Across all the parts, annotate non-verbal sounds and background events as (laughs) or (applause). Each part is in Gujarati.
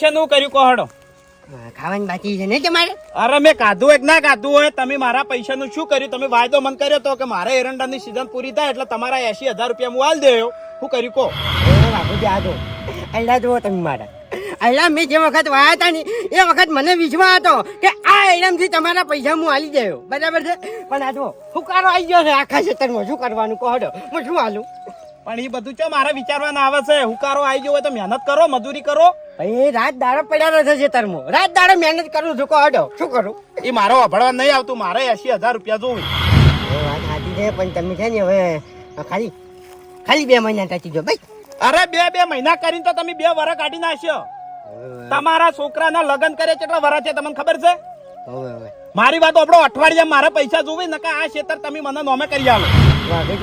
પૈસા નું કર્યું કોહડો? ખાવાની બાકી છે ને તમારે અરે મેં કાધું એક ના કાધું હોય તમે મારા પૈસાનું શું કર્યું? તમે વાયદો મન કર્યો તો કે મારે એરંડાની સીઝન પૂરી થાય એટલે તમારા એસી હજાર રૂપિયા હું હાલ દેયો. શું કર્યું કહો બાપુજી આ જો અલ્લા જુઓ તમે મારા. અલ્લા મેં જે વખત વાયા હતા ને એ વખત મને વિશ્વાસ હતો કે આ એનામથી તમારા પૈસા હું હાલી ગયો બરાબર છે? પણ આ જો હુકારો આવી ગયો છે આખા ક્ષેત્રમાં શું કરવાનું કહો હું શું હાલું પણ એ બધું ચો મારે વિચારવાના આવે છે? હુકારો આવી ગયો હોય તો મહેનત કરો મજૂરી કરો. ભાઈ રાત દાડો પડ્યા નથી છે રાત દાડો મહેનત કરું છું કહો હડો. શું કરું? એ મારો અભળવા નહીં આવતું મારે એસી હજાર રૂપિયા જોવું. વાત સાચી છે પણ તમે છે ને હવે ખાલી ખાલી બે મહિના ટચી જો ભાઈ. અરે બે બે મહિના કરીને તો તમે બે વર કાઢી નાખ્યો. તમારા છોકરાના લગ્ન કરે કેટલા વરસ છે તમને ખબર છે? હવે હવે. મારી વાત આપણો અઠવાડિયા મારા પૈસા જોવે નકા આ ક્ષેત્ર તમે મને નોમે કરી આવો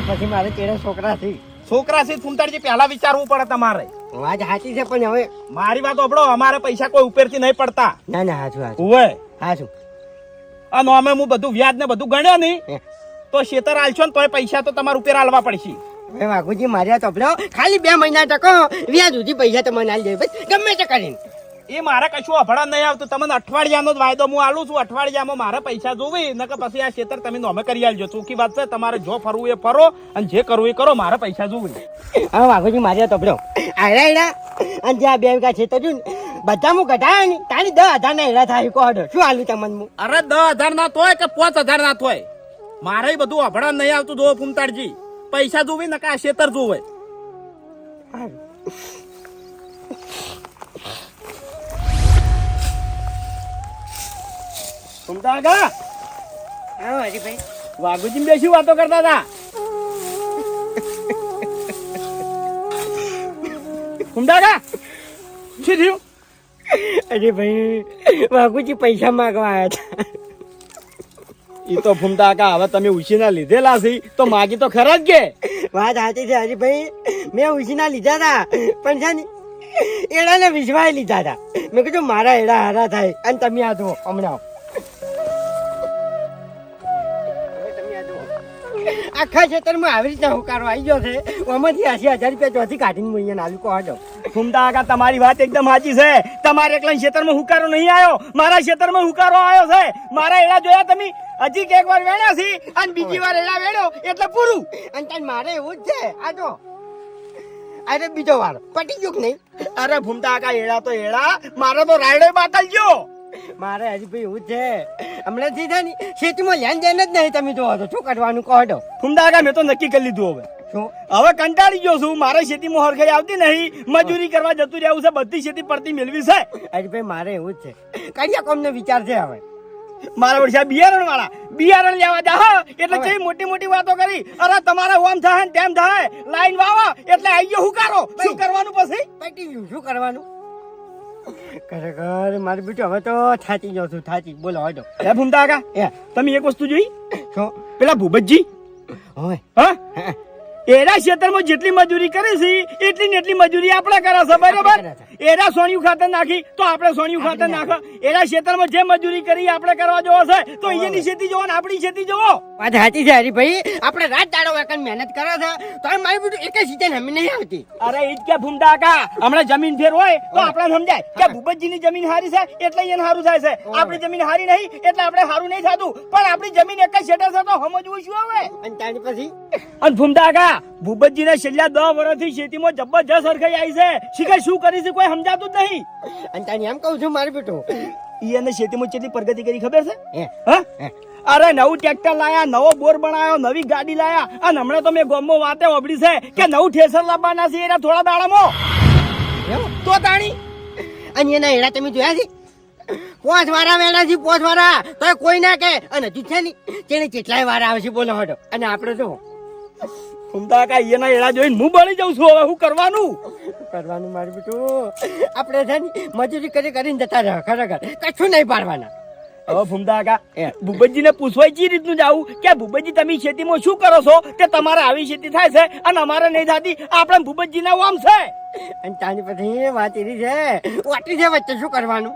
પછી મારે તેરા છોકરા છે. છોકરા છે ફૂમતાડજી પહેલા વિચારવું પડે તમારે. વાત સાચી છે પણ હવે મારી વાત આપડો અમારે પૈસા કોઈ ઉપરથી નહીં પડતા. ના ના સાચું હાચું. ઉવે. સાચું અને અમે હું બધું વ્યાજ ને બધું ગણ્યો નહીં. તો શેતર આલશો ને તોય પૈસા તો તમારે ઉપર આલવા પડશે. હવે વાઘુજી માર્યા ચોપડો ખાલી બે મહિના ટકો વ્યાજ સુધી પૈસા તમને આલી જાય ગમે તે કરીને. એ મારે કશું અભડા નહીં આવતું. તમને અઠવાડિયાનો જ વાયદો હું આલું છું અઠવાડિયામાં મારે પૈસા જોવી કે પછી આ શેતર તમે નોમે કરી આલજો. ચોખ્ખી વાત છે તમારે જો ફરવું એ ફરો અને જે કરવું એ કરો મારે પૈસા જોવી. હવે વાઘુજી માર્યા ચોપડો આયરા આયડા અને જ્યાં બે વીઘા છે તો જો ને, બધા હું ઘટાયા ને તારી દસ હજાર ના હેરા થાય કો દો શું આલું તમને હું? અરે દસ હજાર ના તોય કે પાંચ હજાર ના તોય? મારે બધું અભડા નહીં આવતું જો ફૂમતાડજી. પૈસા જોવી નકા આ શેતર જોવે. ફૂમતા આગા હા હરીભાઈ. વાઘુજી બે શું વાતો કરતા હતા. ફૂમતા આગા શું થયું? અરે ભાઈ વાઘુજી પૈસા માંગવા આવ્યા હતા. એ તો ફૂમતા કા હવે તમે ઉછીના લીધેલા છે. તો માગી તો ખરા જ કે. વાત સાચી છે હરીભાઈ. મેં ઉછીના લીધા હતા પણ છે ને એડાને વિશ્વાસ લીધા હતા મેં કીધું મારા એડા હારા થાય અને તમે આ જુઓ હમણાં આખા ક્ષેત્રમાં આવી રીતના હુકારો આવી ગયો છે. ઓમાંથી એસી હજાર રૂપિયા ચોથી કાઢીને હું અહીંયા નાલું કહો છો ફૂમતા કાકા તમારી વાત એકદમ સાચી છે. તમારે એકલા ક્ષેત્રમાં હુકારો નહીં આવ્યો. મારા ક્ષેત્રમાં હુકારો આવ્યો છે. મારા એડા જોયા તમે? હજી એક વાર વેણ્યા છે અને બીજી વાર એડા વેણ્યો એટલે પૂરું. અને તને મારે એવું જ છે. આ જો. અરે બીજો વાર. પટી ગયું કે નહીં? અરે ફૂમતા કાકા એડા તો એડા. મારો તો રાયડો બાતલ ગયો. મારે હજી ભાઈ એવું છે. હમણાં થી છે ને ખેતીમાં લેન દેન જ નહીં તમે જોવો તો. શું કરવાનું કહો ફૂમતા મેં તો નક્કી કરી લીધું હવે. હવે કંટાળી ગયો છું. મારે ખેતીમાં હરખાઈ આવતી નહીં. મજૂરી કરવા જતું રહેવું છે. બધી ખેતી પડતી મેળવી છે. અરે ભાઈ મારે એવું જ છે. કડિયા કોમને વિચાર છે હવે. મારા વર્ષે બિયારણ વાળા બિયારણ લેવા જા હા. એટલે કઈ મોટી મોટી વાતો કરી. અરે તમારા ઓમ થાય ને તેમ થાય. લાઈન વાવા. એટલે આઈ ગયો હુકારો. શું કરવાનું પછી? શું કરવાનું? ખરેખર મારી બીજું હવે તો થાચી જાઉં છું થાચી. બોલો હટો હે ભૂમતા કાકા એ તમે એક વસ્તુ જોઈ? શું? પેલા ભૂપતજી. હોય હા. એરા ક્ષેત્રમાં જેટલી મજૂરી કરે છે એટલી ને એટલી મજૂરી આપણે કરે છે બરાબર? એરા સોણિયું ખાતર નાખી તો આપણે સોણિયું ખાતર નાખો. એરા ક્ષેત્રમાં જે મજૂરી કરી આપણે કરવા જોવો છે તો અહીંયાની ખેતી જોવો ને આપણી ખેતી જોવો. વાત સાચી છે હરીભાઈ. આપણે રાત દાડો વાકન મહેનત કરે છે તો આ મારી બધું એક સીઝન હમી નહીં આવતી. અરે ઈ કે ભૂમતા કા. હમણાં જમીન ફેર હોય તો આપણે સમજાય કે ભૂપતજીની જમીન હારી છે એટલે એને સારું થાય છે. આપણી જમીન હારી નહીં એટલે આપણે સારું નહીં થતું. પણ આપણી જમીન એક જ છે તો સમજવું શું હવે? અને ત્યાંની પછી? અને ભૂમતા કાકા ભૂપતજીને છેલ્લા દસ વર્ષથી ખેતીમાં જબરજસ્ત સરખાઈ આવી છે. શીખે શું કરી છે કોઈ સમજાતું જ નહીં. અને તને એમ કહું છું મારું બેટો ઈ એને ખેતીમાં કેટલી પ્રગતિ કરી ખબર છે? હા અરે નવું ટ્રેક્ટર લાયા નવો બોર બનાવ્યો નવી ગાડી લાયા. અને હમણાં તો મેં ગોમો વાતે ઓબડી છે કે નવું ઠેસર લાવવાના છે એના થોડા દાડામાં. તો તાણી? અને એના એડા તમે જોયા છે? પોચ વારા વેલા છે પોચ વારા. તો કોઈ ના કે અને હજુ છે ને તેને કેટલાય વાર આવશે બોલો હટો અને આપણે જો ફૂમતા કા એના એડા જોઈને હું બળી જાઉં છું હવે શું કરવાનું? કરવાનું મારું બેટું? આપણે છે ને મજૂરી કરી કરીને જતા રહ્યા ખરેખર. કશું નહીં પાડવાના. હવે ફૂમતા કા ભૂપતજીને પૂછવાય જે રીતનું જાવું કે ભૂપતજી તમે ખેતીમાં શું કરો છો? કે તમારે આવી ખેતી થાય છે અને અમારે નહીં થતી? આપણે ભૂપતજીના આમ છે? અને તાની પછી વાત એવી છે વાટી છે વચ્ચે શું કરવાનું?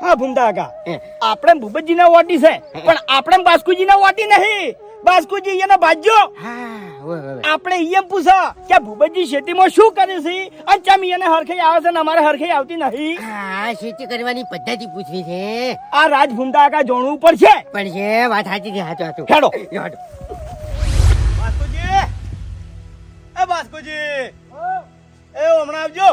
હા ભૂમતા કા હે. આપણે ભૂપતજીના વાટી છે પણ આપણે બાસ્કુજીના વાટી નહીં. બાસ્કુજી એને ભાજ્યો. આપણે એમ પૂછો કે ભૂપતજી ખેતીમાં શું કરે છે? અને ચમ એને હરખઈ આવે છે ને અમારે હરખઈ આવતી નહીં હા ખેતી કરવાની પદ્ધતિ પૂછવી છે. આ રાજ ભૂમતા કા જોણવું પડશે પણ છે વાત સાચી છે હાચો હાચો. હેડો. હેડો. બાસ્કુજી એ બાસ્કુજી. એ હમણાં આવજો.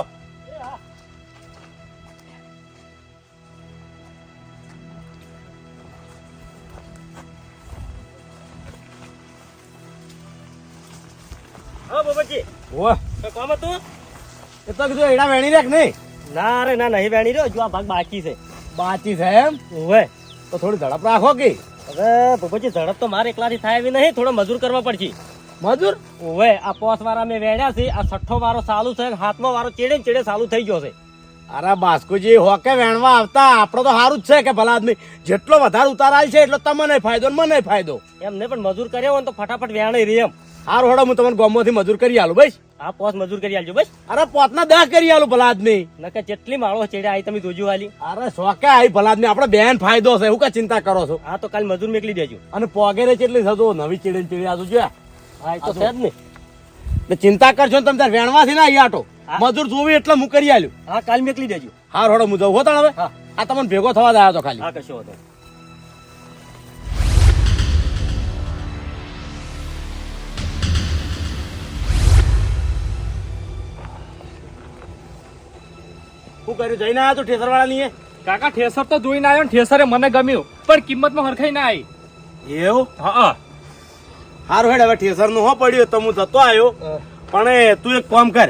હા બાબાજી. ઓહ. કોમ હતું? એ તો કીધું એડા વેણી રાખ નહીં. ના રે ના નહીં વેણી રહ્યો. જો આ ભાગ બાકી છે. બાચી છે એમ? ઓવે. તો થોડી ઝડપ રાખો કે. હવે ભૂપતજી ઝડપ તો મારે એકલાથી થાય એવી નહીં. થોડો મજૂર કરવા પડશે. મજૂર? ઓવે આ પોસ વાળા મેં વેણ્યા છે. આ છઠ્ઠો વારો ચાલુ છે હાથમો વારો ચેડે ને ચેડે ચાલુ થઈ ગયો છે. અરે બાસ્કુજી હોકે વેણવા આવતા આપણો તો સારું જ છે કે ભલા આદમી. જેટલો વધારે ઉતારાય છે એટલો તમને ફાયદો મને ફાયદો. એમને પણ મજૂર કર્યો હોય તો ફટાફટ વેણે રહી એમ. હારું હોડો હું તમને ગોમમાંથી મજૂર કરી આલું બસ. આ પોત મજૂર કરી આલજો બસ. અરે પોતના દહ કરી આલું ભલાદ ને નકે જેટલી માળો ચેડે આઈ તમે જોજો વાલી અરે શોકે આઈ ભલાદ ને આપડે બેન ફાયદો છે હું કા ચિંતા કરો છો? આ તો કાલ મજૂર મેકલી દેજો. અને પોગેરે કેટલી થતો નવી ચીડે ચીડે આજો જો. હા તો છે જ ને. ને ચિંતા કરશો ને તમે તાર વેણવાથી ના આટો મજૂર જોવી એટલે હું કરી આલ્યું હા કાલ મેકલી દેજો. હાર હોડો હું જવું હો તાણ હવે? હા. આ તમને ભેગો થવા જ આવ્યો તો ખાલી. હા કશો હતો શું કર્યું જઈને આવ્યા તું ઠેસર વાળા કાકા ઠેસર તો જોઈને આવ્યો ઠેસરે મને ગમ્યું. પણ કિંમતમાં હરખાઈ ના આવી. એવું? હા હારું હેડ હવે ઠેસરનું હો પડ્યું તો હું જતો આવ્યો. પણ તું એક કામ કર.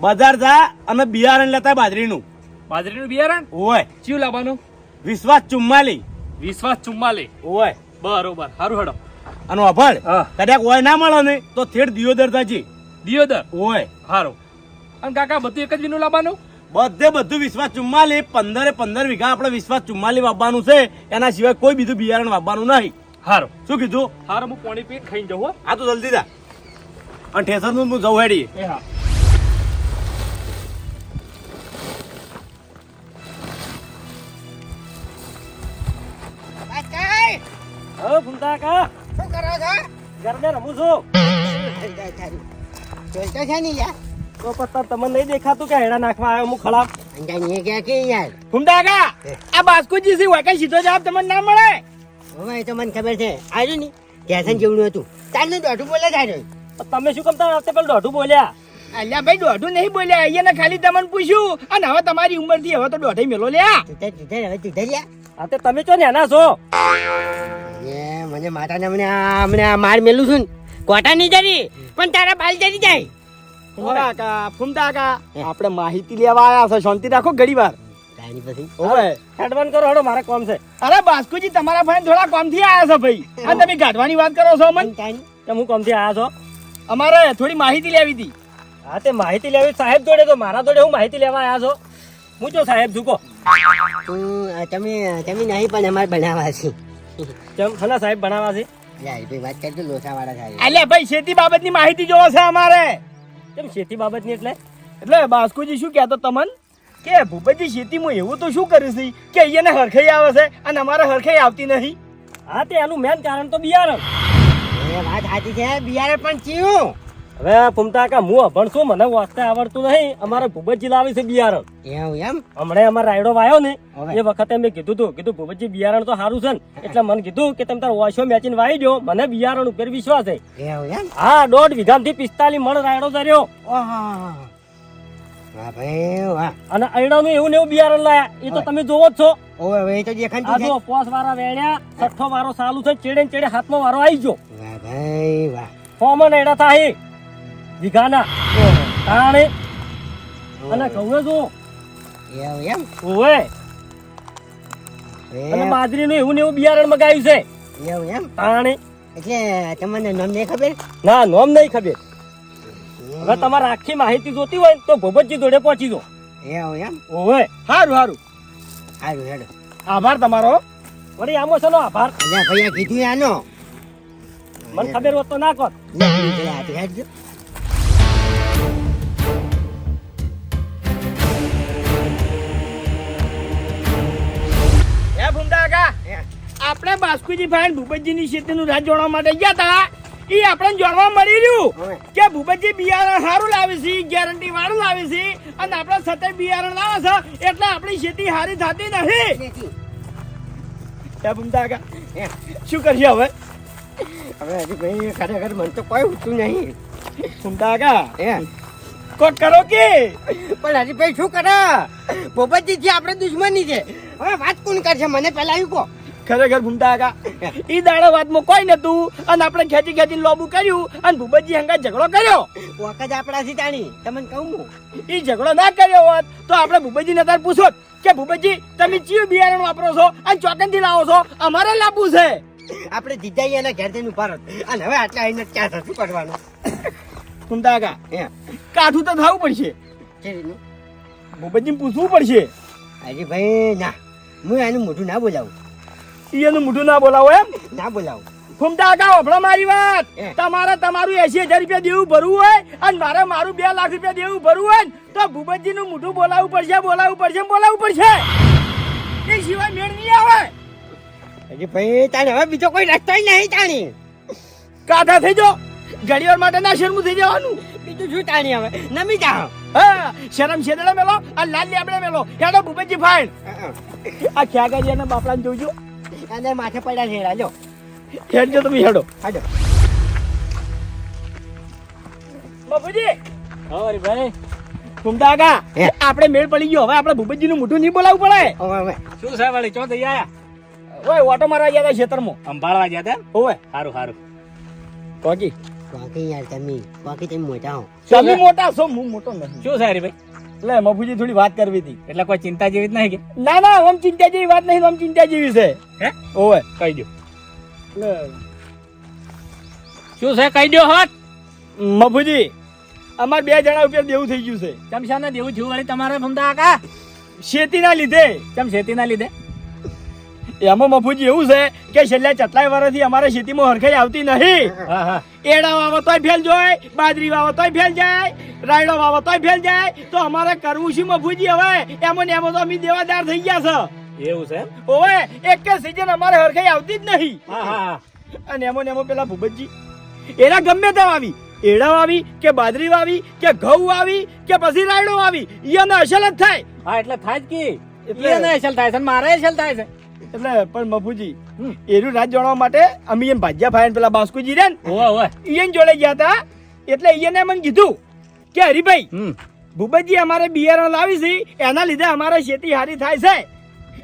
બજાર જા અને બિયારણ લેતા બાજરીનું. બાજરીનું બિયારણ? હોય ચિયું લાવવાનું? વિશ્વાસ ચુમ્માલી. વિશ્વાસ ચુમ્માલી. હોય બરોબર. સારું હેડો. અને અભળ. કદાચ હોય ના મળે ને તો થેડ દિયોદર થાજી દિયોદર? હોય સારું અને કાકા બધું એક જ વિનું લાવવાનું? બધે બધું વિશ્વાસ ચુમ્માલી પંદરે પંદર વીઘા આપણે વિશ્વાસ ચુમ્માલી વાવવાનું છે. એના સિવાય કોઈ બીજું બિયારણ વાવવાનું નહીં. હારો. શું કીધું? હારો હું પાણી પી ખાઈ જવું હો. આ તો જલ્દી જા. અને ઠેસરનું હું જવું હેડી. એ હા. કા શું કરો છો? ગરબે રમું છું. છે ને યાર તો પત્તા તમને નહીં દેખાતું કે હેડા નાખવા આવ્યો હું ખરાબ. અંજાની ક્યાં કે યાર? કા? આ બાસ્કુજી સી વાકઈ સીધો જવાબ તમને ના મળે. હવે તો મને ખબર છે. આવ્યું ની? સ્ટેશન જેવડું હતું. તારનું દોઢું બોલે થાય તમે શું કમતા રાતે પેલું દોઢું બોલ્યા? અલ્યા ભાઈ દોઢું નહીં બોલ્યા. અહીંયા ખાલી તમને પૂછ્યું. અને હવે તમારી ઉંમરથી હવે તો દોઢે મેલો લ્યા. હવે તુધર યા હા તો તમે ચો નેના છો? એ મને માતાને મને આ મને આ માર મેલું છું ને. કોટા નહીં જરી પણ તારા બાલ જરી જાય. કા કા આપણે માહિતી લેવા આવ્યા છે. શાંતિ રાખો ઘડી વાર પછી. ઓવે હેડવાન કરો હડો મારે કોમ છે. અરે બાસ્કુજી તમારા ભાઈ થોડા કોમથી આયા છો ભાઈ. અને તમે ગાઢવાની વાત કરો છો મન કે હું કોમથી આયા છો? અમારે થોડી માહિતી લેવી હતી. હા તે માહિતી લેવી સાહેબ જોડે તો મારા જોડે હું માહિતી લેવા આવ્યા છો? હું જો સાહેબ ઝૂકો તમે તમે નહીં પણ અમારે બનાવવા છે. કેમ? સાહેબ ભણાવા છે? ભાઈ વાત કરજો લોસા વાળા અલ્યા ભાઈ ખેતી બાબતની માહિતી જોવો છે અમારે. કેમ ખેતી બાબતની એટલે? એટલે બાસ્કુજી શું કહેતો તમન? કે ભૂપતજી ખેતીમાં એવું તો શું કર્યું છે કે અહીંયાને હરખાઈ આવે છે અને અમારે હરખાઈ આવતી નહીં. હા તે એનું મેન કારણ તો બિયારણ. એ વાત સાચી છે બિયારણ પણ ચીયું. હવે ફૂમતા કા હું અભણ છું મને વાંચતા આવડતું નહીં. અમારે ભૂપતજી લાવી છે બિયારણ. એવું એમ? હમણાં અમારે રાયડો વાયો ને. એ વખતે મેં કીધું તું કીધું ભૂપતજી બિયારણ તો સારું છે ને. એટલે મને કીધું કે તમે તાર વાંચો મેચીને વાઈ દો મને બિયારણ ઉપર વિશ્વાસ છે. હા દોઢ વીઘામાંથી પિસ્તાલીસ મણ રાયડો ધર્યો. અને અયડાનું એવું ને એવું બિયારણ લાયા. એ તો તમે જોવો જ છો. ઓવે હવે એ તો દેખાય છે. જો પોસ વાળા વેણ્યા છઠ્ઠો વારો ચાલુ છે ચેડે ને ચેડે હાથમાં વારો આવી ગયો. વાહ ભાઈ વાહ. ફોમન એડા થાય વીઘાના. તાણે. અને કહું જો. એમ? ઓવે. અને બાજરીનું એવું ને એવું બિયારણ મગાવ્યું છે. એવું એમ? તાણે. એટલે તમને નામ નહીં ખબર? ના નામ નહીં ખબર. હવે તમારે આખી માહિતી જોતી હોય તો ભોપતજી જોડે પહોંચી દો એવું એમ? ઓવે. સારું સારું સારું હેડો. આભાર તમારો. વળી આમો છે આભાર? અલ્યા આ કીધું આનો મને ખબર હોત તો ના કોત. હેડજો. આપણે બાસ્કુજી ભાઈ ભૂપતજીની ખેતીનું રાજ જોડવા માટે ગયા હતા એ આપણને જાણવા મળી રહ્યું. કે ભૂપતજી બિયારણ સારું લાવે છે ગેરંટી વાળું લાવે છે અને આપણે સતત બિયારણ લાવે છે એટલે આપણી ખેતી સારી થતી નથી. શું કરશે હવે? હવે હજી ભાઈ ખરેખર મને તો કોઈ ઉઠતું નહીં. ભૂમતા કાકા કોટ કરો કે? પણ હજી ભાઈ શું કરે? ભોપતજી થી આપણે દુશ્મની છે. હવે વાત કોણ કરશે? મને પેલા આવ્યું કહો. ખરેખર ભૂમતા કાકા. ઈ દાડા વાતમાં કોઈ નતું. અને આપણે ખેંચી ખેંચીને લોબુ કર્યું અને ભૂપતજી હંગા ઝઘડો કર્યો. વખત આપણાથી તાણી. તમને કહું હું. ઈ ઝઘડો ના કર્યો હોત તો આપણે ભૂપતજી ને પૂછોત પૂછો કે ભૂપતજી તમે ચિયું બિયારણ વાપરો છો અને ચોકનથી લાવો છો? અમારે લાવવું છે. આપણે જીજાઈ એના ઘેર જઈને ઊભા. અને હવે આટલા આવીને ક્યાં થતું કરવાનું? ભૂમતા કાકા કાઠું તો થવું પડશે. ભૂપતજી પૂછવું પડશે. હાજી ભાઈ ના. હું એનું મોઢું ના બોલાવું. એનું મોઢું ના બોલાવો એમ? ના બોલાવો. ફૂમતા કાકા વફળો મારી વાત? તમારે તમારું એસી હજાર રૂપિયા દેવું ભરવું હોય અને મારે મારું બે લાખ રૂપિયા દેવું ભરવું હોય તો ભૂપતજી નું મોઢું બોલાવવું પડશે બોલાવવું પડશે બોલાવવું પડશે. એ સિવાય મેળ નહીં આવે. હજી ભાઈ તાણે હવે બીજો કોઈ રસ્તો નહીં તાણી. કાઠા થઈ જો ઘડીવાર માટે ના શરમું થઈ જવાનું. બીજું શું તાણી હવે? નમી જાઓ. હા શરમ છેદડા મેલો અને લાલ લેબડે મેલો. હેડો ભૂપતજી ફાઈન આ ખ્યાગાજી અને બાપડાને જોજો અને માથે પડ્યા છે રાજો હેડજો તમે હેડો. હાજો બાપુજી! અરે ભાઈ. ઘૂમતા કા. આપણે મેળ પડી ગયો. હવે આપણે ભૂપતજી નું મોઢું નહીં બોલાવવું પડે. હવે હવે. શું સાહેબ વાળી? ચો થઈ આયા ઓય ઓટો મારવા ગયા હતા ખેતરમાં. અંબાળવા ગયા હતા ઓય સારું સારું કોકી કોકી યાર તમે. કોકી તમે મોટા હો. તમે મોટા છો હું મોટો નથી. શું સાહેબ હરીભાઈ એટલે મફુજી થોડી વાત કરવી હતી. એટલે કોઈ ચિંતા જેવી જ નહીં કે? ના ના આમ ચિંતા જેવી વાત નહીં આમ ચિંતા જેવી છે. હે? ઓવે. કહી દો શું છે? કહી દો હોત. મફુજી અમાર બે જણા ઉપર દેવું થઈ ગયું છે. ચમશાને દેવું થયું વળી તમારે ભમતા કાકા? શેતીના લીધે. ચમ શેતીના લીધે? એમાં મફુજી એવું છે કે છેલ્લા કેટલાય વર્ષથી અમારે ખેતીમાં હરખાઈ આવતી નહીં. એડા વાવો તોય ફેલ જાય બાજરી વાવો તોય ફેલ જાય રાયડો વાવો તોય ફેલ જાય. તો અમારે કરવું શું મફુજી હવે? એમાં ને એમાં તો અમે દેવાદાર થઈ ગયા છે. એવું છે? ઓવે એક સીઝન અમારે હરખાઈ આવતી જ નહીં. અને એમાં ને એમાં પેલા ભૂપતજી એના ગમે તેમ આવી એડા વાવી કે બાજરી વાવી કે ઘઉં વાવી કે પછી રાયડો વાવી. એને અસલ જ થાય. હા એટલે થાય જ કે. એટલે- એટલે અસલ થાય છે મારે અસલ થાય છે. એટલે પણ મફુજી એનું રાત જાણવા માટે અમે એમ ભાજ્યા ભાઈ પેલા બાસ્કુજી રે ઈયન જોડે ગયા હતા એટલે ઈયને મને કીધું કે હરીભાઈ ભૂપતજી અમારે બિયારણ લાવી છે એના લીધે અમારે ખેતી સારી થાય છે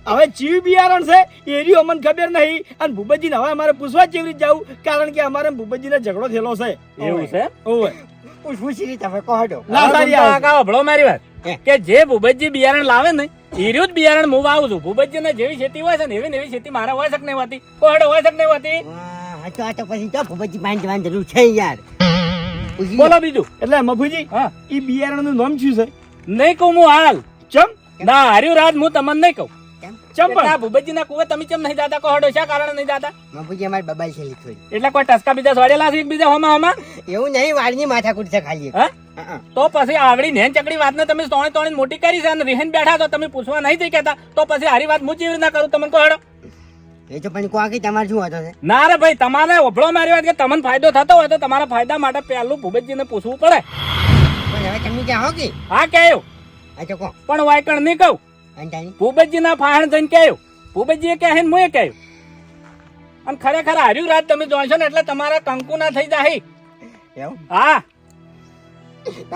હવે ચીવ બિયારણ છે એરી અમને ખબર નહીં અને ભૂપતજીને હવે અમારે પૂછવા જ કેવી રીતે જવું કારણ કે અમારે ભૂપતજીને ઝઘડો થયેલો છે એવું છે ઓવે પૂછવું છે તમે કહો ના સારી આવે. કાકા મારી વાત કે જે ભૂપતજી બિયારણ લાવે ને એર્યું જ બિયારણ હું વાવું છું. ભૂપતજી ને જેવી ખેતી હોય છે ને એવી એવી ખેતી મારા હોય શક નહીં હોતી કોહડે હોય શક કે નહીં હોતી તો તો પછી તો ભૂપતજી પાંચ જવાની જરૂર છે યાર. બોલો બીજું. એટલે મફુજી હા. ઈ બિયારણનું નામ શું છે? નહીં કહું હું હાલ. ચમ? ના હાર્યું રાત હું તમને નહીં કહું. પણ ભૂપતજી ના કુવે તમે કેમ નહીં જાતા? કોહડો શા કારણ નહીં જાતા? બાપુજી અમારી બબાલ છે એટલે કોઈ ટસકા બીજા સોડેલા છે એકબીજા હોમાં હોમાં? એવું નહીં વાળની માથાકૂટ છે ખાલી હા? હા, હા. તો પછી આવડી ને ચકડી વાતને તમે તોણી તોણી મોટી કરી છે અને રીહેન બેઠા તો તમે પૂછવા નહીં થઈ કહેતા. તો પછી હારી વાત હું જેવી રીતના કરું તમને કોહડો? એ તો પણ કોકી તમારે શું હતો ના રે ભાઈ તમારે ઓભળો મારી વાત કે તમને ફાયદો થતો હોય તો તમારા ફાયદા માટે પહેલું ભૂપતજીને પૂછવું પડે. પણ હવે તમે ક્યાં હો કે? હા કહેવું આ તો કહો પણ વાયકણ નહીં કહું. અંતાની ભૂપતજીના ફાહણ જઈને કહ્યું ભૂપતજીએ કહે ને મુએ કહ્યું. અને ખરેખર હાર્યું રાત તમે જોશો ને એટલે તમારા કંકુ ના થઈ જાય હા.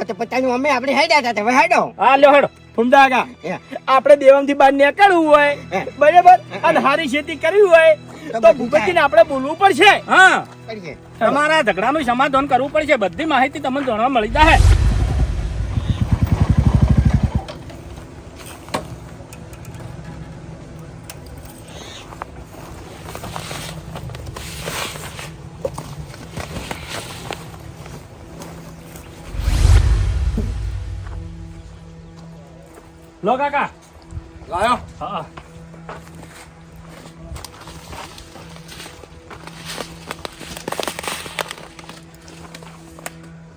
તો પતાનું અમે આપણે હેડ્યા હતા તમે હેડો. હા લ્યો હેડો. આપણે દેવાંથી બહાર નીકળવું હોય બરાબર? અને હારી ખેતી કરવી હોય તો ભૂપતજીને આપણે બોલવું પડશે. હા. તમારા ઝઘડાનું સમાધાન કરવું પડશે. બધી માહિતી તમને જાણવા મળી જાય લો કાકા. લાયો. હા.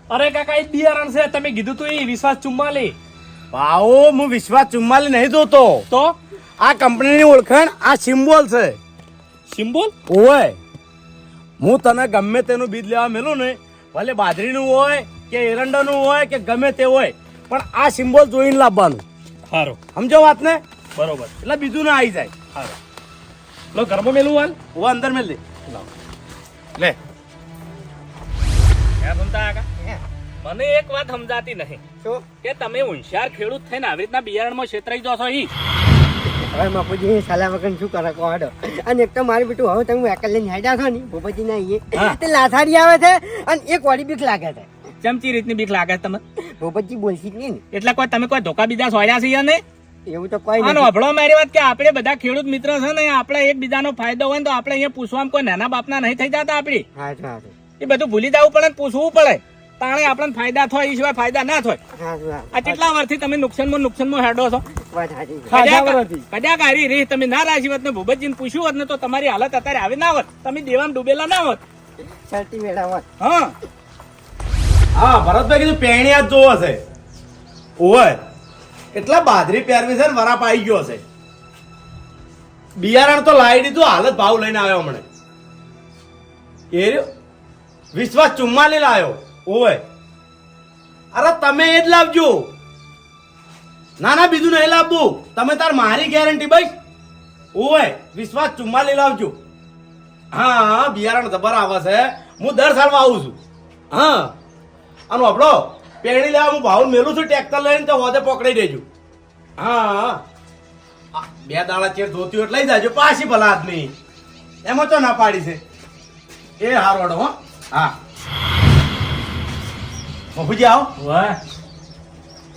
અરે કાકા એ બિયારણ છે. તમે કીધું તું એ વિશ્વાસ ચુમ્માલી. ભાવો હું વિશ્વાસ ચુમ્માલી નહીં જોતો. તો? આ કંપનીની ઓળખાણ આ સિમ્બોલ છે. સિમ્બોલ? ઓય હું તને ગમે તેનું બીજ લેવા મેલું ને ભલે બાજરીનું હોય કે એરંડાનું હોય કે ગમે તે હોય પણ આ સિમ્બોલ જોઈને લાવવાનું. સારો સમજો વાત ને બરોબર. એટલે બીજું ના આવી જાય. સારો લો ઘરમાં મેલું હાલ? હું અંદર મેલ દે. લે. મને એક વાત સમજાતી નહીં. શું? કે તમે હોશિયાર ખેડૂત થઈને આવી રીતના બિયારણમાં છેતરાઈ જાઓ છો ઈ. હવે બાપુજી સાલા વગર શું કરે કહો અને એક તો મારું બેટું હવે તમે એકલ લઈને હેડ્યા છો ને ભૂપતજી ના. તે લાથારી આવે છે અને એક વાળી બીક લાગે છે. ચમચી રીતની બીક લાગે તમે ભૂપતજી બોલશી નહીં? એટલે કોઈ તમે કોઈ ધોકા બીજા સોયા છે ને? એવું તો કોઈ નહીં અભળો મારી વાત કે આપણે બધા ખેડૂત મિત્ર છે ને આપણે એકબીજાનો ફાયદો હોય તો આપણે અહીંયા પૂછવામાં કોઈ નાના બાપના નહીં થઈ જતા હા એ બધું ભૂલી જવું પડે પૂછવું પડે. તાણે આપણને ફાયદા થાય એ સિવાય ફાયદા ના થાય. હા હા આ કેટલા વર્ષથી તમે નુકસાનમાં નુકસાનમાં હેડો છો? વર્ષથી. રહી તમે ના રાજી હોત ને ભૂપતજીને પૂછ્યું હોત ને તો તમારી હાલત અત્યારે આવી ના હોત. તમે દેવામાં ડૂબેલા ના હોત. હા. હા, ભરતભાઈ કીધું, પેણી જ જોવો છે. ઓય, એટલા બાદરી પહેરવી છે ને વરાપ આવી ગયો છે. બિયારણ તો લાવી દીધું, હાલત ભાવ લઈને આવ્યો હમણે. એ વિશ્વાસ ચુમ્માલી લાવ્યો ઓય, અરે તમે એ જ લાવજો. ના ના, બીજું નહીં લાવવું તમે તાર મારી ગેરંટી ભાઈ. ઓય, વિશ્વાસ ચુમ્માલી લાવજો. હા હા, બિયારણ જબર આવે છે. હું દર સાલમાં આવું છું. હા. આનો આપણો પેણી લેવા હું ભાવ મેલું છું ટ્રેક્ટર લઈને તો હોદે પકડી દેજો. હા. બે દાડા ચેર ધોતી એટલે લઈ જાજો પાછી ભલા આદમી. એમાં તો ના પાડી છે. એ હારો હડો હો. હા. મફુજી આવો.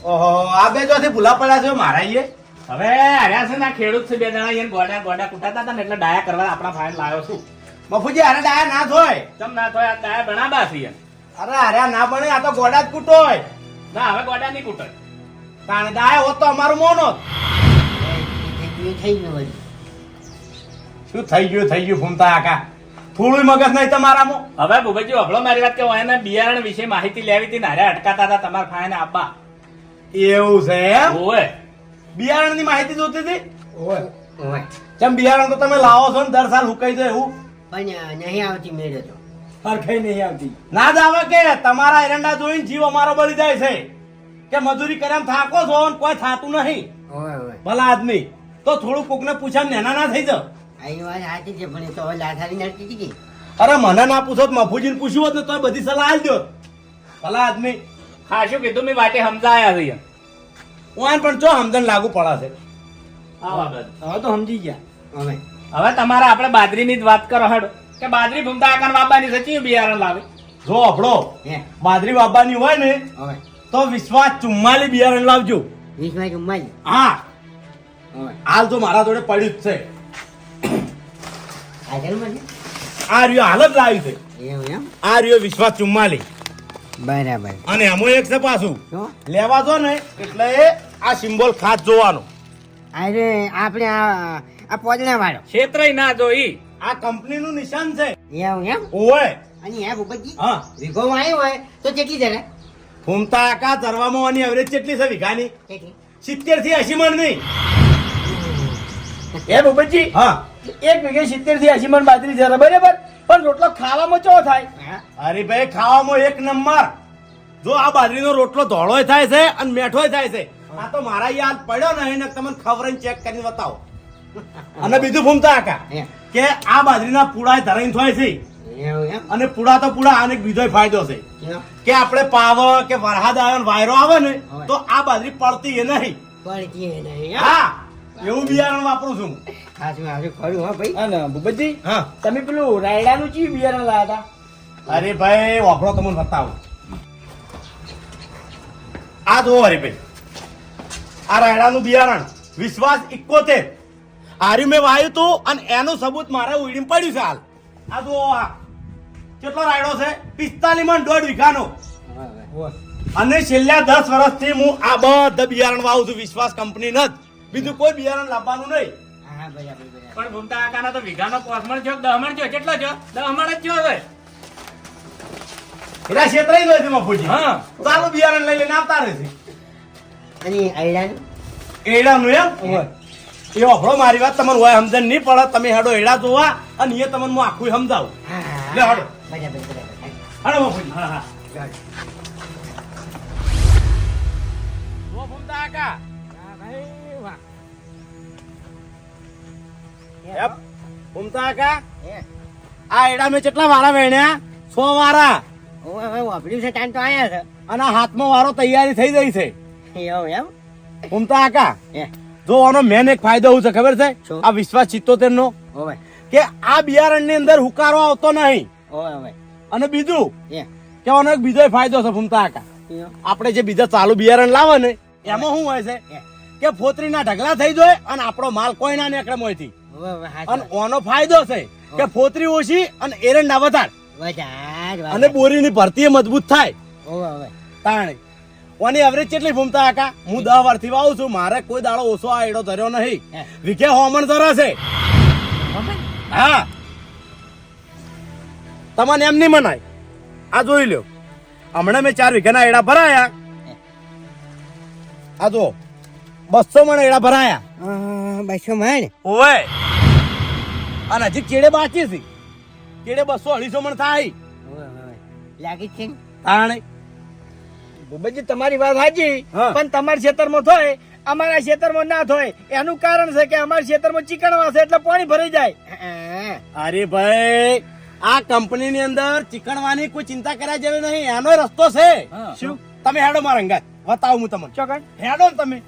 ઓહો આ બે જોથી ભૂલા પડ્યા છે મારા એ હવે આવ્યા છે ને ખેડૂત છે બે જણા એને ગોડા ગોડા કુટાતા હતા ને એટલે ડાયા કરવા આપણા ફાઇન લાવ્યો છું. મફુજી અરે ડાયા ના થોય તમ ના થોય આ ડાયા બનાબા છે. અરે અરે ના બને આ તો ગોડા જ કૂટોય. ના હવે ગોડા નહીં કૂટોય. કારણ દાય હોત તો અમારું મોનો થઈ ગયું શું થઈ ગયું થઈ ગયું ફૂમતા આકા? થોડું મગજ નહીં તમારામાં હવે ભૂપતજી અભળો મારી વાત કે હું એના બિયારણ વિશે માહિતી લેવી હતી ને અટકાતા હતા તમારા ફાયને આપવા એવું છે એમ? ઓવે બિયારણની માહિતી જોતી હતી? ઓય. જેમ બિયારણ તો તમે લાવો છો ને દર સાલ હુકાઈ જાય એવું. પણ નહીં આવતી મેળે તો. હરખાઈ નહીં આવતી. ના જ આવે કે તમારા એરંડા જોઈને જીવ અમારો બળી જાય છે. કે મજૂરી કર્યા થાકો છો ને કોઈ થાતું નહીં. ભલા આદમી. તો થોડું કોકને પૂછ્યા નેના ના થઈ જાવ આ વાત સાચી છે પણ એ તો લાથારી નડતી હતી અરે મને ના પૂછો તો મફુજીને પૂછ્યું હોત ને તો બધી સલાહ દો. ભલા આદમી. હા શું કીધું? મેં વાટે સમજાયા છે. ઓન પણ જો સમજણ લાગુ પડે છે? આ બાબત. હવે તો સમજી ગયા. હવે. હવે તમારા આપણે બાદરીની જ વાત કરો હેડો. કે બાજરી ભૂમતા આકાન બાબાની સચી બિયારણ લાવે? જો આપણો બાદરી બાજરી બાબાની હોય ને તો વિશ્વાસ ચુમ્માલી બિયારણ લાવજો. વિશ્વાસ ચુમ્માલી હા. હાલ તો મારા જોડે પડ્યું જ છે. આ રહ્યો હાલ જ લાવી છે. એમ? આ રહ્યો વિશ્વાસ ચુમ્માલી બરાબર. અને એમાં એક છે પાછું. લેવા દો ને એટલે આ સિમ્બોલ ખાસ જોવાનો. અરે આપણે આ આ પોદણા વાળો ક્ષેત્ર ના જોઈ આ કંપનીનું નિશાન છે. એમ ઓય અને હે ભૂપતજી? હા. વીઘો આવ્યો હોય તો કેટલી જરા ફૂમતા આકા ધરવામાં આની એવરેજ કેટલી છે વીઘાની? સિત્તેરથી એસી મણ ભૂપતજી? હા. એક વીઘે સિત્તેરથી એસી મણ બાજરી જરા બરાબર? પણ રોટલો ખાવામાં ચો થાય? હા. અરે ભાઈ ખાવામાં એક નંબર. જો આ બાજરીનો રોટલો ધોળોય થાય છે અને મેઠોય થાય છે. આ તો મારા યાદ પડ્યો ને તમને ખબર ચેક કરીને બતાવો. (laughs) અને બીજું ફૂમતા આકા. કે આ બાજરીના પૂડા ધરાઈને થાય છે. અને પૂડા તો પૂડા આને એક બીજો ફાયદો છે. કે આપણે પાવર કે વરહાદ આવે વાયરો આવે ને તો આ બાજરી પડતી એ નહીં. પડતી એ નહીં હા એવું બિયારણ વાપરું છું. ભાઈ. અને ભૂપતજી હા. તમે પેલું રાયડાનું ચી બિયારણ લાયા હતા? અરે ભાઈ વાપરો તમને બતાવો. આ જો હરી ભાઈ આ રાયડાનું બિયારણ વિશ્વાસ ઇકોતેર આર્યું મેં વાયું તું અને એનું સબૂત મારે ઉડીને પડ્યું છે હાલ. આ જુઓ આ. કેટલો રાયડો છે? પિસ્તાલીસમાં દોઢ વીઘાનો. અને છેલ્લા દસ વર્ષથી હું આ બધા બિયારણ વાવું છું. વિશ્વાસ કંપની જ બીજું કોઈ બિયારણ લાવવાનું નહીં. પણ ભૂમતા આકાના તો વીઘાનો પોસમણ છો દહમણ છો કેટલો છો દહમણ જ છો હવે. એના ક્ષેત્રે જ છે મફુજી હા. ચાલુ બિયારણ લઈ લઈને આવતા રહેશે અને આયડાનું? એડાનું એમ. એ ઓભળો મારી વાત તમને હોય સમજણ નહીં પડે. તમે હેડો એડા જોવા અને એ તમને હું આખું સમજાવું. હા, લે, હાડો. બાપુજી. હા હા. ભૂમતા ભૂમતા કાકા આ એડા મેં કેટલા વારા વેણ્યા? સો વારા. વાપર્યું છે ટાઈમ તો આયા છે. અને આ હાથમાં વારો તૈયારી થઈ ગઈ છે. એવું એમ? ભૂમતા આકા. હે. જો આનો મેન એક ફાયદો શું છે ખબર છે? આ વિશ્વાસ સિત્તોતેર નો કે આ બિયારણની અંદર હુકારો આવતો નહીં. અને બીજું કે આનો એક બીજો ફાયદો છે ભૂમતા કાકા. આપણે જે બીજા ચાલુ બિયારણ લાવે ને એમાં શું હોય છે? કે કે ફોતરીના ઢગલા થઈ જાય અને આપણો માલ કોઈ ના નીકળે મોયથી. અને ઓનો ફાયદો છે કે ફોતરી ઓછી અને એરંડા વધારે. અને બોરીની ભરતી મજબૂત થાય. તાણે. ઓની એવરેજ કેટલી ભૂમતા કાકા હું દસ વર્ષથી વાવું છું. મારે કોઈ દાડો ઓછો આ એડો ધર્યો નહીં. વિખે હોમણ ધરે છે. હા. તમને એમ નહીં મનાય. આ જોઈ લ્યો. હમણાં મેં ચાર વીઘાના એડા ભરાયા. આ જો બસો મણ એડા ભરાયા. બસો મણ? ઓય અને હજી કેડે બાકી છે? કેડે બસો અઢીસો મણ થાય? લાગે છે તાણે ભૂપતજી તમારી વાત સાચી પણ તમારા ખેતરમાં થોય અમારા ખેતરમાં ના થોય. એનું કારણ છે કે અમારા ખેતરમાં ચીકણવા વાસે એટલે પાણી ભરાઈ જાય. અરે ભાઈ આ કંપની ની અંદર ચીકણવાની કોઈ ચિંતા કર્યા જેવી નહીં. એનો રસ્તો છે. શું? તમે હેડો મારા અંગાત. બતાવું હું તમને. ચોકન હેડો ને તમે.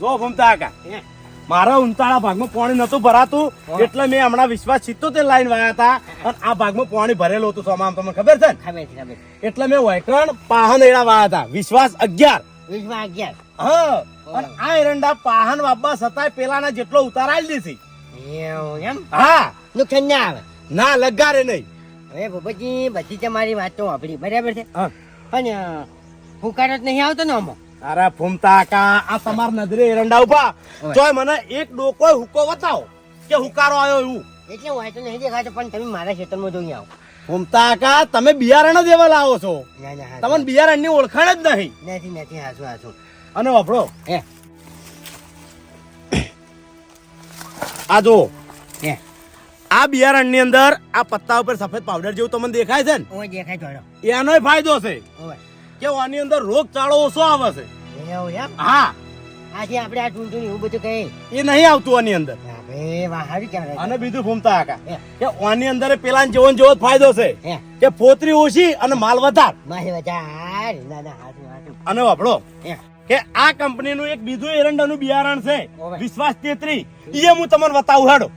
જો ભમતા કાકા. મારા ઉંતાળા ભાગમાં પાણી નતું ભરાતું. એટલે મેં હમણાં વિશ્વાસ સિત્તોતેર લાઈન વાયા હતા. અને આ ભાગમાં પાણી ભરેલું હતું સોમામ તમને ખબર છે ને. એટલે મેં વૈકરણ પાહન એડા વાયા હતા. વિશ્વાસ અગિયાર. વિશ્વાસ અગિયાર. હા. અને આ એરંડા પાહન વાપવા છતાંય પેલાના જેટલો ઉતારાઈ દીધી એમ? હા. નુકસાન ના આવે? ના લગારે નહીં. હવે ભૂપતજી બધી તમારી વાત તો વાપરી. બરાબર છે? હા. પણ હું હુંકારો જ નહીં આવતો ને આમાં? અરે ફૂમતા કા આ તમાર નજરે એરંડા ઊભા. જોય મને એક ડોકો હુકો બતાવો કે હુકારો આવ્યો એવું. એટલે હોય તો નહીં દેખાય પણ તમે મારા ખેતરમાં જોઈ આવો. ફૂમતા કા તમે બિયારણ જ એવા લાવો છો. ના ના. તમને બિયારણની ઓળખાણ જ નહીં. નથી નથી હાસુ હાસુ અને વાપરો. હે. આ જો. હે. આ બિયારણની અંદર આ પત્તા ઉપર સફેદ પાવડર જેવું તમને દેખાય છે ઓય દેખાય થોડો ને ફાયદો છે. ઓય. કે આની અંદર રોગચાળો ઓછો આવે છે. એવું એમ? હા. આજે આપણે આ ટૂંટું એવું બધું કઈ? એ નહીં આવતું આની અંદર. અને બીજું ફૂમતા કાકા. કે આની અંદર પેલા જેવો જેવો ફાયદો છે. કે ફોતરી ઓછી અને માલ વધાર. ના ના અને વાપડો કે આ કંપનીનું એક બીજું એરંડાનું બિયારણ છે. વિશ્વાસ તેત્રી. એ હું તમને બતાવું. હેડો.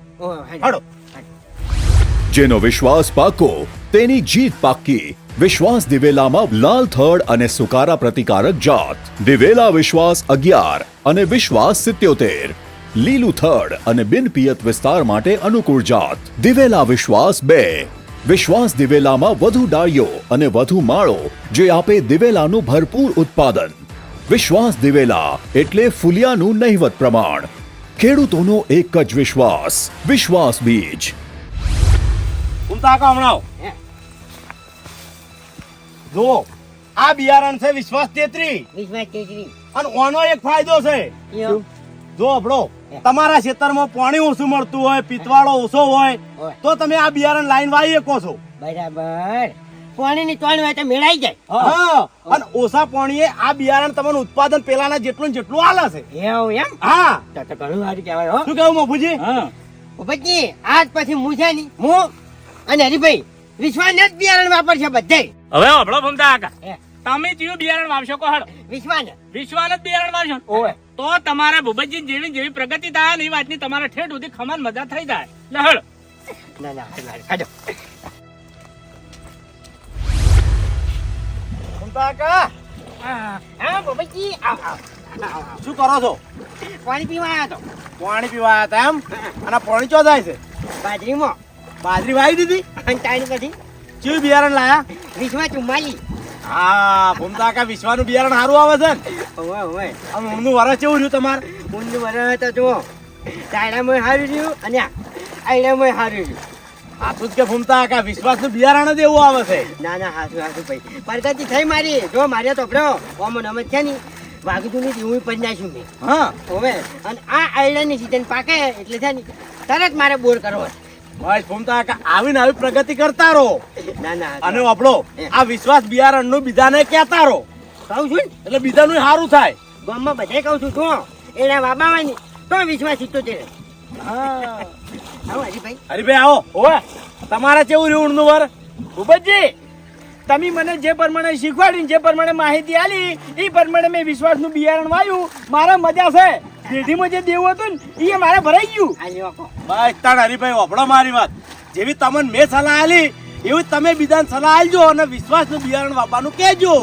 હેડો. જેનો વિશ્વાસ પાકો, તેની જીત પાક્કી વિશ્વાસ દિવેલામાં લાલ થડ અને સુકારા પ્રતિકારક જાત. દિવેલા વિશ્વાસ અગિયાર અને વિશ્વાસ સિત્યોતેર. લીલું થડ અને બિનપિયત વિસ્તાર માટે અનુકૂળ જાત. દિવેલા વિશ્વાસ બે. વિશ્વાસ દિવેલામાં વધુ ડાળીઓ અને વધુ માળો, જે આપે દિવેલાનું ભરપૂર ઉત્પાદન. વિશ્વાસ દિવેલા એટલે ફુલિયાનું નહિવત પ્રમાણ. ખેડૂતોનો એક જ વિશ્વાસ. વિશ્વાસ બીજ. ઉમતા કા હમણાં. આ બિયારણ છે વિશ્વાસ તેત્રી. વીસમાં તેત્રીસ. અને ઓનો એક ફાયદો છે. જો આપણો તમારા ખેતરમાં પાણી ઓછું મળતું હોય પિત્તવાળો ઓછો હોય તો તમે આ બિયારણ લાઈન વાવી શકો છો. બરાબર. પાણીની ત્રણ હોય તો મેળાઈ જાય. હા અને ઓછા પાણીએ આ બિયારણ તમારું ઉત્પાદન પેલાના જેટલું ને જેટલું આલે છે. એવું એમ? હા. તો તો ઘણું સારું કહેવાય શું કેવું મફુજી? હા મફુજી આજ પછી હું છે ની હું? અને હરીભાઈ વિશ્વાસ જ બિયારણ વાપરશે બધે. હવે હભળો ભમતા કાકા તમે કયું બિયારણ વાવશો કો હાલો. વિશ્વાસ વિશ્વાસ જ બિયારણ વાવશો. ઓય તો તમારા ભૂપતજી જેવી જેવી પ્રગતિ થાય ને એ વાતની તમારા ઠેઠ સુધી ખમાન મજા થઈ જાય. લે ના ના કાઢો. ઉમતા કા હા. હા બાબાજી આવ આવ. આવ, આવ. શું કરો છો? પાણી પીવા આવ્યા તો. પાણી પીવા આવ્યા હતા એમ? અને પાણી ચો જાય છે? બાજરીમાં. બાજરી વાવી દીધી અને ટાઈમ પછી ચેવું બિયારણ લાયા. વિશ્વાસ ચુમ્માલી હા ભૂમતા કા વિશ્વાનું બિયારણ સારું આવે છે. ઓવે ઓવે આમ ઊંધું વરસ કેવું રહ્યું તમારે? ઊંડું વરસ તો જુઓ. તાયડામાં સારું રહ્યું અને આયડામાં સારું રહ્યું. હાથું જ કે ફૂમતા કે વિશ્વાસનું બિયારણ જ એવું આવે છે. ના ના હાસુ હાસુ ભાઈ. પરગતિ થઈ મારી. જો મારે તો બ્રો ઓમ નમ છે ની વાગતું નથી હું પડી નાખ્યું મેં. હા. હવે. અને આ આયલાની સીઝન પાકે એટલે છે ને તરત મારે બોર કરવો છે. બસ ફૂમતા આવીને આવી પ્રગતિ કરતા રહો. ના ના અને આપણો આ વિશ્વાસ બિયારણનું બીજાને કહેતા રહો. કહું છું એટલે બીજાનું સારું થાય. ગામમાં બધે કહું છું તો એના બાબાવાની તો વિશ્વાસ સિત્તોતેર હા. આવો હરીભાઈ. હરીભાઈ આવો. ઓવે તમારે કેવું રહ્યું ઊંડનું વર? ભૂપતજી તમે મને જે પ્રમાણે શીખવાડ્યું જે પ્રમાણે માહિતી આલી એ પ્રમાણે મેં વિશ્વાસનું બિયારણ વાયું. મારે મજા છે. પેઢીમાં જે દેવું હતું ને એ મારે ભરાઈ ગયું. બસ તાણ હરીભાઈ વપડો મારી વાત. જેવી તમને મેં સલાહ આલી એવી તમે બીજાને સલાહ આલજો અને વિશ્વાસનું બિયારણ વાપવાનું કહેજો.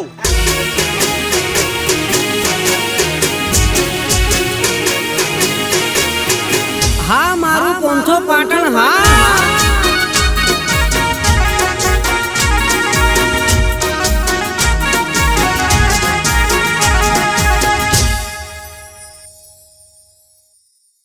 હા મારું પોંથો પાટણ હા.